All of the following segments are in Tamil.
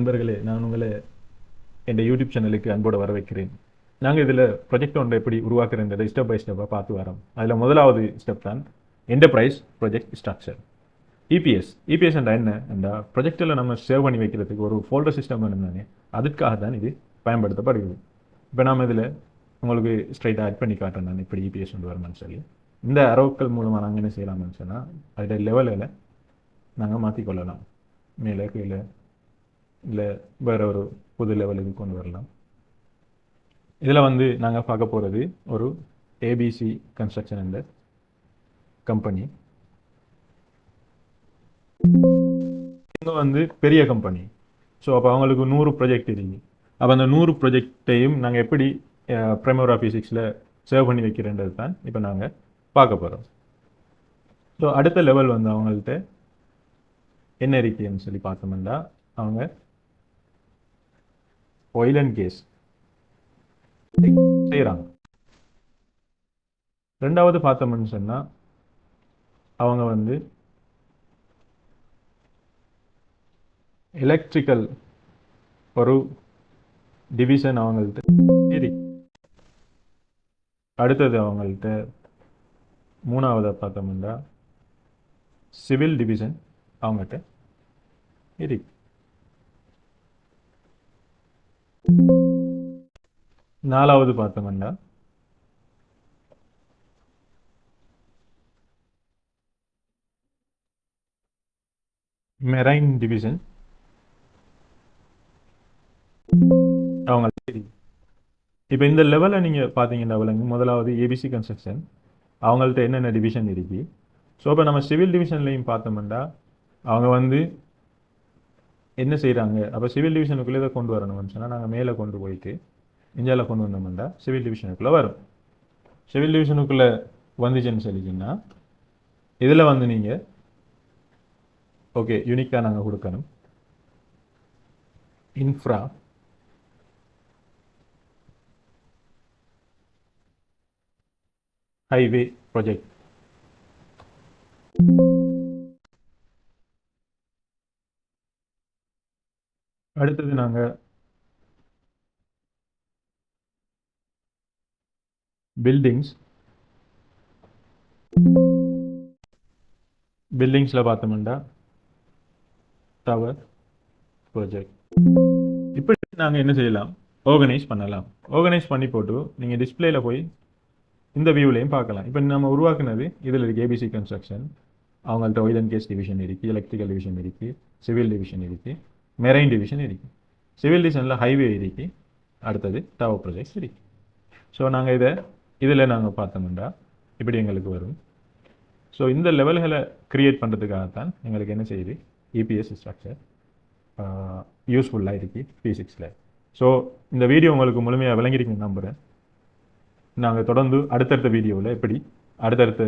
நண்பர்களே நான் உங்களை என் யூடியூப் சேனலுக்கு அன்போடு வர வைக்கிறேன் நாங்கள் இதில் ப்ரொஜெக்ட் ஒன்றை எப்படி உருவாக்குறதை ஸ்டெப் பை ஸ்டெப்பாக பார்த்து வரோம். அதில் முதலாவது ஸ்டெப் தான் enterprise project structure EPS EPS என்ற என்ன? அந்த ப்ரொஜெக்டில் நம்ம சேவ் பண்ணி வைக்கிறதுக்கு ஒரு ஃபோல்டர் சிஸ்டம் வேணும் அதுக்காக தான் இது பயன்படுத்தப்படுகிறது. இப்போ நாம் இதில் உங்களுக்கு ஸ்ட்ரைட்டாக ஆட் பண்ணி காட்டுறேன் நான் இப்படி இபிஎஸ் கொண்டு வரணும்னு சொல்லி. இந்த அரவுக்கள் மூலமாக நாங்கள் என்ன செய்யலாம்னு சொன்னால் அதில் லெவலில் நாங்கள் மாற்றிக்கொள்ளலாம் மேலே கீழே இல்லை வேற ஒரு புது லெவலுக்கு கொண்டு வரலாம். இதில் வந்து நாங்கள் பார்க்க போகிறது ஒரு ஏபிசி கன்ஸ்ட்ரக்ஷன் என்ற கம்பெனி இவங்க வந்து பெரிய கம்பெனி ஸோ அப்போ அவங்களுக்கு நூறு ப்ராஜெக்ட் இருக்கு அப்போ அந்த நூறு ப்ராஜெக்டையும் நாங்கள் எப்படி ப்ரைமோரா ஃபிசிக்ஸில் சேவ் பண்ணி வைக்கிறேன்றது தான் இப்போ நாங்கள் பார்க்க போகிறோம் ஸோ அடுத்த லெவல் வந்து அவங்கள்ட்ட என்ன இருக்குன்னு சொல்லி பார்த்தோம்னா அவங்க oil and கேஸ் செய்கிறாங்க ரெண்டாவது பார்த்தோம்னு சொன்னால் அவங்க வந்து எலக்ட்ரிக்கல் ஒரு டிவிஷன் அவங்கள்ட்ட. சரி. அடுத்தது அவங்கள்ட்ட மூணாவதை பார்த்தோம்னா சிவில் டிவிஷன் அவங்ககிட்ட இருக்கு நாலாவது பார்த்தோம்னா மெரைன் டிவிஷன் அவங்க இப்போ இந்த லெவலில் நீங்கள் பார்த்தீங்கன்னா விலங்கு முதலாவது ஏபிசி கன்ஸ்ட்ரக்ஷன் அவங்கள்ட்ட என்னென்ன டிவிஷன் இருக்கு? ஸோ இப்போ நம்ம சிவில் டிவிஷன்லேயும் பார்த்தோம்னா அவங்க வந்து என்ன செய்கிறாங்க அப்போ சிவில் டிவிஷனுக்குள்ளே இதை கொண்டு வரணும்னு சொன்னால் நாங்கள் மேலே கொண்டு போயிட்டு இந்தியாவில் கொண்டு வந்தோம்னா சிவில் டிவிஷனுக்குள்ளே வரும். சிவில் டிவிஷனுக்குள்ளே வந்துச்சுன்னு சொல்லிச்சிங்கன்னா இதில் வந்து நீங்கள் ஓகே யூனிக்காக நாங்கள் கொடுக்கணும். இன்ஃப்ரா ஹைவே ப்ராஜெக்ட் அடுத்தது நாங்கள் பில்டிங்ஸ் பில்டிங்ஸில் பார்த்தோம்னா டவர் ப்ராஜெக்ட் இப்படி நாங்கள் என்ன செய்யலாம்? ஆர்கனைஸ் பண்ணலாம். ஆர்கனைஸ் பண்ணி போட்டு நீங்கள் டிஸ்பிளேல போய் இந்த வியூலையும் பார்க்கலாம். இப்போ நம்ம உருவாக்குனது இதில் இருக்கு ஏபிசி கன்ஸ்ட்ரக்ஷன் அவங்கள்ட்ட ஒயில் அண்ட் கேஸ் டிவிஷன் இருக்குது எலக்ட்ரிக்கல் டிவிஷன் இருக்குது சிவில் டிவிஷன் இருக்குது மெரைன் டிவிஷன் இருக்குது சிவில் டிவிஷனில் ஹைவே இருக்கு அடுத்தது டவர் ப்ராஜெக்ட்ஸ் இருக்குது ஸோ நாங்கள் இதை இதில் நாங்கள் பார்த்தோம்னா இப்படி எங்களுக்கு வரும். ஸோ இந்த லெவல்களை க்ரியேட் பண்ணுறதுக்காகத்தான் எங்களுக்கு என்ன செய்யுது? இபிஎஸ் ஸ்ட்ரக்சர் யூஸ்ஃபுல்லாக இருக்குது ஃபிசிக்ஸில் ஸோ இந்த வீடியோ உங்களுக்கு முழுமையாக விளங்கிருக்குன்னு நம்புகிறேன் நாங்கள் தொடர்ந்து அடுத்தடுத்த வீடியோவில் எப்படி அடுத்தடுத்த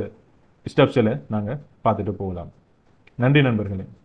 ஸ்டெப்ஸில் நாங்கள் பார்த்துட்டு போகலாம். நன்றி நண்பர்களே.